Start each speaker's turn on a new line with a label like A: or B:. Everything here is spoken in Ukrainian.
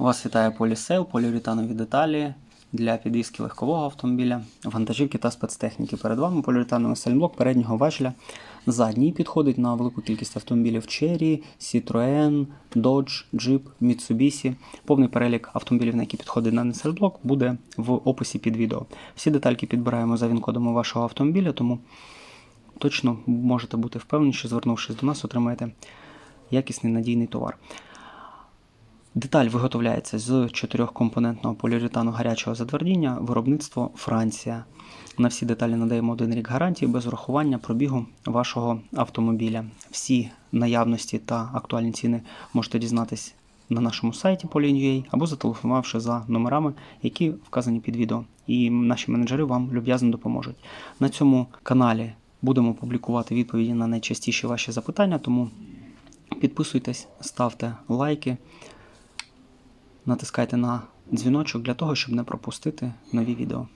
A: Вас вітає полісейл, поліуретанові деталі для підвізки легкового автомобіля, вантажівки та спецтехніки. Перед вами поліуретановий сальблок переднього важеля. Задній підходить на велику кількість автомобілів Cherry, Citroën, Dodge, Jeep, Mitsubishi. Повний перелік автомобілів, на які підходить даний сальблок, буде в описі під відео. Всі детальки підбираємо за він-кодом вашого автомобіля, тому точно можете бути впевнені, що звернувшись до нас, отримаєте якісний надійний товар. Деталь виготовляється з чотирьохкомпонентного поліуретану гарячого затвердіння, виробництво Франція. На всі деталі надаємо один рік гарантії без урахування пробігу вашого автомобіля. Всі наявності та актуальні ціни можете дізнатись на нашому сайті Polin.ua або зателефонувавши за номерами, які вказані під відео. І наші менеджери вам люб'язно допоможуть. На цьому каналі будемо публікувати відповіді на найчастіші ваші запитання, тому підписуйтесь, ставте лайки натискайте на дзвіночок для того, щоб не пропустити нові відео.